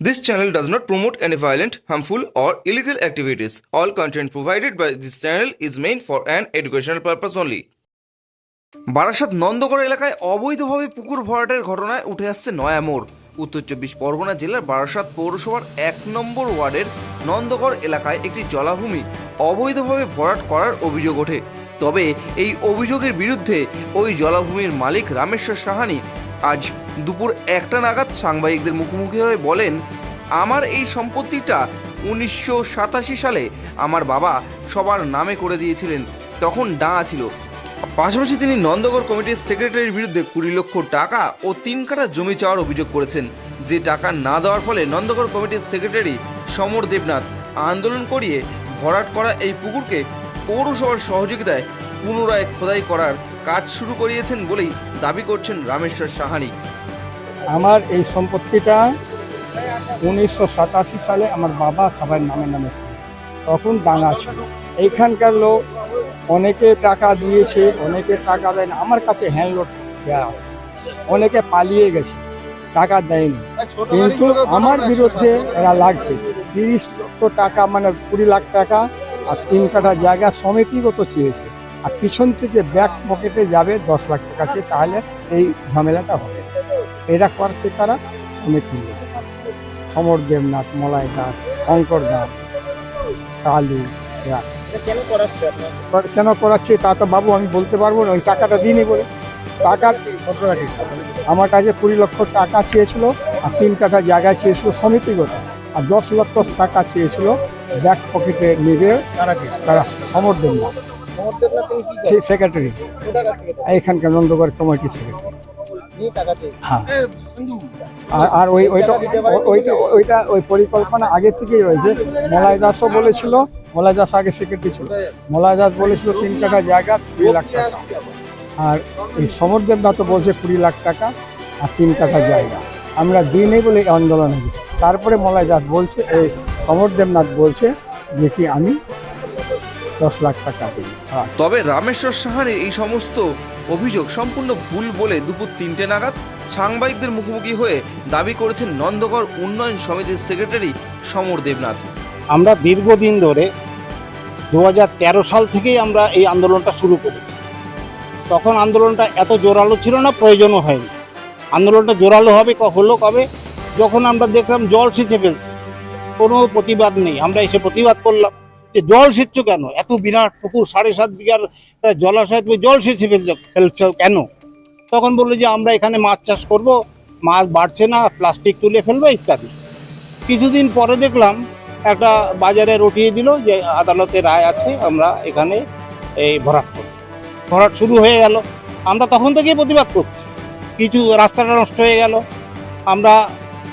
This channel does not promote any violent, harmful, or illegal activities. All content provided by this channel is meant for an educational purpose only. Barasat নন্দগড় এলাকায় অবৈধভাবে পুকুর ভরাটের ঘটনায় উঠে আসছে নয়া মোড় উত্তর চব্বিশ পরগনা জেলার বারাসাত পৌরসভার এক নম্বর ওয়ার্ডের নন্দগড় এলাকায় একটি জলাভূমি অবৈধভাবে ভরাট করার অভিযোগ ওঠে তবে এই অভিযোগের বিরুদ্ধে ওই জলাভূমির মালিক রামেশ্বর সাহানি আজ দুপুর একটা নাগাদ সাংবাদিকদের মুখোমুখি হয়ে বলেন, আমার এই সম্পত্তিটা উনিশশো সাতাশি সালে আমার বাবা সবার নামে করে দিয়েছিলেন। তখন ডাঙা ছিল। পাশাপাশি তিনি নন্দগড় কমিটির সেক্রেটারির বিরুদ্ধে কুড়ি লক্ষ টাকা ও তিন কাটা জমি চাওয়ার অভিযোগ করেছেন। যে টাকা না দেওয়ার ফলে নন্দগড় কমিটির সেক্রেটারি সমর দেবনাথ আন্দোলন করিয়ে ভরাট করা এই পুকুরকে পৌরসভার সহযোগিতায় পুনরায় খোদাই করার কাজ শুরু করিয়েছেন বলেই দাবি করছেন রামেশ্বর সাহানি। আমার এই সম্পত্তিটা উনিশশো সাতাশি সালে আমার বাবা সবার নামে নামে তখন ডাঙা ছিল। এইখানকার লোক অনেকে টাকা দিয়েছে, অনেকে টাকা দেয় না আমার কাছে হ্যান্ডলোড দেওয়া আছে। অনেকে পালিয়ে গেছে, টাকা দেয়নি। কিন্তু আমার বিরুদ্ধে এরা লাগছে। তিরিশ লক্ষ টাকা মানে কুড়ি লাখ টাকা আর তিন কাঠা জায়গা সমিতিগত চেয়েছে। আর পিছন থেকে ব্যাক পকেটে যাবে দশ লাখ টাকা, সে তাহলে এই ঝামেলাটা হবে। এরা করছে তারা সমিতি সমর দেবনাথ, মলয় দাস, শঙ্কর দাস, কালু এরা কেন করাচ্ছে তা তো বাবু আমি বলতে পারব না, ওই টাকাটা দিইনি বলে টাকার ঘটনা কি আমার কাছে কুড়ি লক্ষ টাকা চেয়েছিল আর তিন কাঠা জায়গা চেয়েছিল সমিতিগত। আর দশ লক্ষ টাকা চেয়েছিল ব্যাক পকেটে নেবে তারা সমর দেবনাথ। সেক্রেটারি এইখানকার নন্দগড় কমিটি চেয়ে হ্যাঁ। আর- ওই, ওইটা ওইটা ওইটা ওই পরিকল্পনা আগে থেকেই রয়েছে। মলয় দাসও বলেছিল, মলয় দাস আগে সেক্রেটারি ছিল। মলয় দাস বলেছিল, তিন কাঠা জায়গা, কুড়ি লাখ টাকা। আর এই সমর দেবনাথ বলছে, কুড়ি লাখ টাকা আর তিন কাঠা জায়গা। আমরা দিই নেই বলে আন্দোলন। হয়েছে তারপরে মলয় দাস বলছে, এই সমর দেবনাথ বলছে যে কি আমি দশ লাখ টাকা দিই হ্যাঁ। তবে রামেশ্বর সাহানির এই সমস্ত অভিযোগ সম্পূর্ণ ভুল বলে দুপুর তিনটে নাগাদ সাংবাদিকদের মুখোমুখি হয়ে দাবি করেছেন নন্দগড় উন্নয়ন সমিতির সেক্রেটারি সমর দেবনাথ। আমরা দীর্ঘদিন ধরে দু হাজার তেরো সাল থেকেই আমরা এই আন্দোলনটা শুরু করেছি। তখন আন্দোলনটা এত জোরালো ছিল না প্রয়োজনও হয়নি। আন্দোলনটা জোরালো হবে ক- হলো কবে? যখন আমরা দেখলাম জল সেচে ফেলছে কোনো প্রতিবাদ নেই। আমরা এসে প্রতিবাদ করলাম। যে জল সেচ্ছ কেন? এত বিরাট পুকুর, সাড়ে সাত বিঘার জলাশয় তুমি জল সেচে ফেলছ ফেলছ কেন? তখন বলল যে, আমরা এখানে মাছ চাষ করব, মাছ বাড়ছে না, প্লাস্টিক তুলে ফেলব, ইত্যাদি। কিছুদিন পরে দেখলাম একটা বাজারে রটিয়ে দিল যে, আদালতে রায় আছে, আমরা এখানে এই ভরাট করব। ভরাট শুরু হয়ে গেল। আমরা তখন থেকেই প্রতিবাদ করছি। কিছু রাস্তাটা নষ্ট হয়ে গেল। আমরা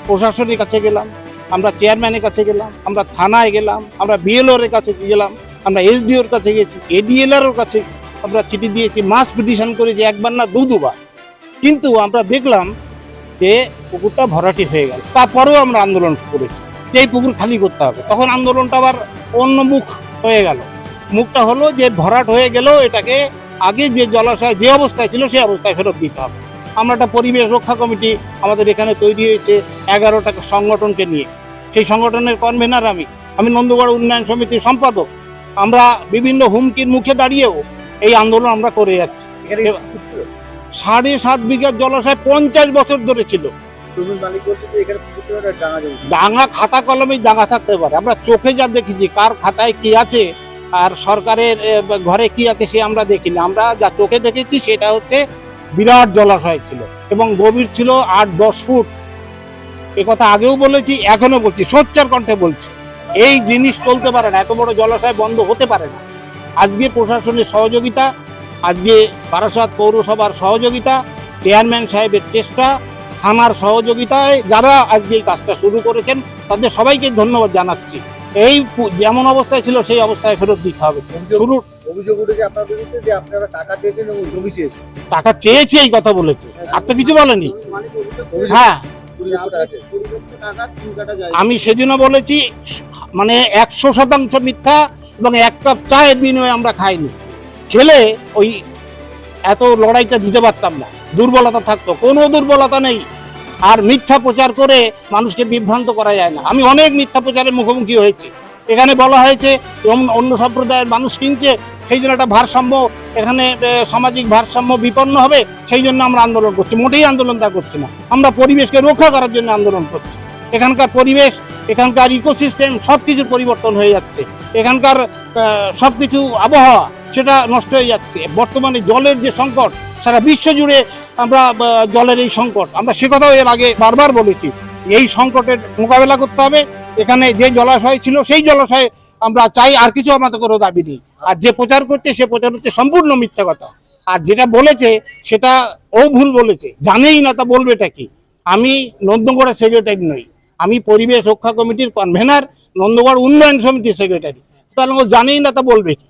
প্রশাসনের কাছে গেলাম। আমরা চেয়ারম্যানের কাছে গেলাম, আমরা থানায় গেলাম, আমরা বিএলওর কাছে গেলাম, আমরা এসডিওর কাছে গেছি এডিএলআর কাছে আমরা চিঠি দিয়েছি মাস পিটিশন করেছি একবার না দু দুবার। কিন্তু আমরা দেখলাম যে পুকুরটা ভরাটি হয়ে গেল। তারপরেও আমরা আন্দোলন করেছি, যে এই পুকুর খালি করতে হবে। তখন আন্দোলনটা আবার অন্য মুখ হয়ে গেল। মুখটা হলো যে ভরাট হয়ে গেলেও এটাকে আগে যে জলাশয়, যে অবস্থায় ছিল সেই অবস্থায় ফেরত দিতে হবে। আমরা একটা পরিবেশ রক্ষা কমিটি আমাদের এখানে তৈরি হয়েছে এগারোটা সংগঠনকে নিয়ে। সেই সংগঠনের কনভেনার আমি। আমি নন্দগড় উন্নয়ন সমিতির সম্পাদক। আমরা বিভিন্ন হুমকির মুখে দাঁড়িয়েও এই আন্দোলন আমরা করে যাচ্ছি। সাড়ে সাত বিঘার জলাশয় পঞ্চাশ বছর ধরে ছিল। ডাঙা খাতা কলমেই ডাঙা থাকতে পারে। আমরা চোখে যা দেখেছি কার খাতায় কি আছে আর সরকারের ঘরে কি আছে সে আমরা দেখিনি। আমরা যা চোখে দেখেছি সেটা হচ্ছে বিরাট জলাশয় ছিল এবং গভীর ছিল আট, দশ ফুট। কথা আগেও বলেছি এখনও বলছি, সোচ্চার কণ্ঠে বলছি, এই জিনিস চলতে পারে না, এত বড় জলাশয় বন্ধ হতে পারে না। আজকে প্রশাসনের সহযোগিতা, আজকে বারাসাত পৌরসভার সহযোগিতা, চেয়ারম্যান সাহেবের চেষ্টা, থানার সহযোগিতায় যারা আজকে এই কাজটা শুরু করেছেন, তাদের সবাইকে ধন্যবাদ জানাচ্ছি। এই যেমন অবস্থায় ছিল সেই অবস্থায় ফেরত দিতে হবে। শুরু অভিযোগ উঠেছে আপনার বিরুদ্ধে যে আপনারা টাকা চেয়েছেন এবং জমি চেয়েছেন। টাকা চেয়েছি এই কথা বলেছে। আর তো কিছু বলেনি। হ্যাঁ। চেয়েছে। কাটা জায়গা আমি সেদিনও বলেছি মানে একশো শতাংশ মিথ্যা এবং এক কাপ চায়ের বিনিময়ে আমরা খাইনি। খেলে ওই এত লড়াইটা দিতে পারতাম না। দুর্বলতা থাকতো। কোনো দুর্বলতা নেই। আর মিথ্যা প্রচার করে মানুষকে বিভ্রান্ত করা যায় না। আমি অনেক মিথ্যা প্রচারের মুখোমুখি হয়েছি। এখানে বলা হয়েছে অন্য- সম্প্রদায়ের মানুষ কিনছে, সেই জন্য একটা ভারসাম্য, এখানে সামাজিক ভারসাম্য বিপন্ন হবে, সেই জন্য আমরা আন্দোলন করছি। মোটেই আন্দোলন তা করছি না। আমরা পরিবেশকে রক্ষা করার জন্য আন্দোলন করছি। এখানকার পরিবেশ, এখানকার ইকোসিস্টেম সব কিছুর পরিবর্তন হয়ে যাচ্ছে। এখানকার সব কিছু আবহাওয়া, সেটা নষ্ট হয়ে যাচ্ছে। বর্তমানে জলের যে সংকট, সারা বিশ্ব জুড়ে আমরা জলের এই সংকট। আমরা সে কথাও এর আগে বারবার বলেছি। এই সংকটের মোকাবেলা করতে হবে। এখানে যে জলাশয় ছিল, সেই জলাশয়ে আমরা চাই আর কিছু আমাদের কোনো দাবি নেই। আর যে প্রচার করছে, সে প্রচার হচ্ছে সম্পূর্ণ মিথ্যা কথা। আর যেটা বলেছে, সেটা ও ভুল বলেছে। জানেই না তা বলবেটা কি? আমি নন্দগড়ের সেক্রেটারি নই। আমি পরিবেশ রক্ষা কমিটির কনভেনার নন্দগড় উন্নয়ন সমিতির সেক্রেটারি তাহলে ও জানেই না তা বলবে কি?